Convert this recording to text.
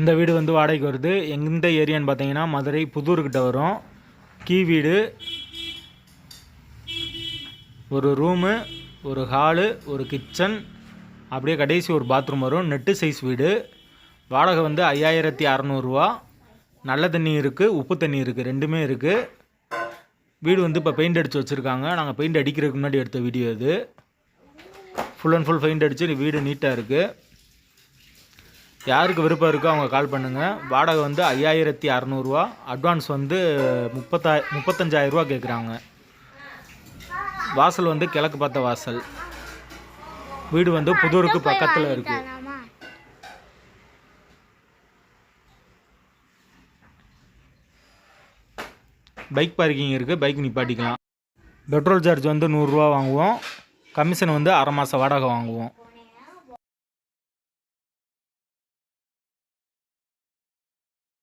இந்த வீடு வந்து வாடகைக்கு வருது. எந்த ஏரியான்னு பார்த்தீங்கன்னா மதுரை புதூர்கிட்ட வரும். கீ வீடு. ஒரு ரூமு ஒரு ஹாலு ஒரு கிச்சன் அப்படியே கடைசி ஒரு பாத்ரூம் வரும். நெட்டு சைஸ் வீடு. வாடகை வந்து ஐயாயிரத்தி அறநூறுவா நல்ல தண்ணி இருக்குது உப்பு தண்ணி இருக்குது ரெண்டுமே இருக்குது வீடு வந்து இப்போ பெயிண்ட் அடித்து வச்சுருக்காங்க. நாங்கள் பெயிண்ட் அடிக்கிறதுக்கு முன்னாடி எடுத்த வீடியோ இது. ஃபுல் அண்ட் ஃபுல் பெயிண்ட் அடித்து வீடு நீட்டாக இருக்குது யாருக்கு விருப்பம் இருக்கோ அவங்க கால் பண்ணுங்கள் வாடகை வந்து ஐயாயிரத்தி அறநூறுவா. அட்வான்ஸ் வந்து முப்பத்தா முப்பத்தஞ்சாயிரரூவா கேட்குறாங்க வாசல் வந்து கிழக்கு பார்த்த வாசல். வீடு வந்து புதூருக்கு பக்கத்தில் இருக்குது? பைக் பார்க்கிங் இருக்குது பைக் நிப்பாட்டிக்கலாம். பெட்ரோல் சார்ஜ் வந்து நூறுரூவா வாங்குவோம். கமிஷன் வந்து அரை மாதம் வாடகை வாங்குவோம்.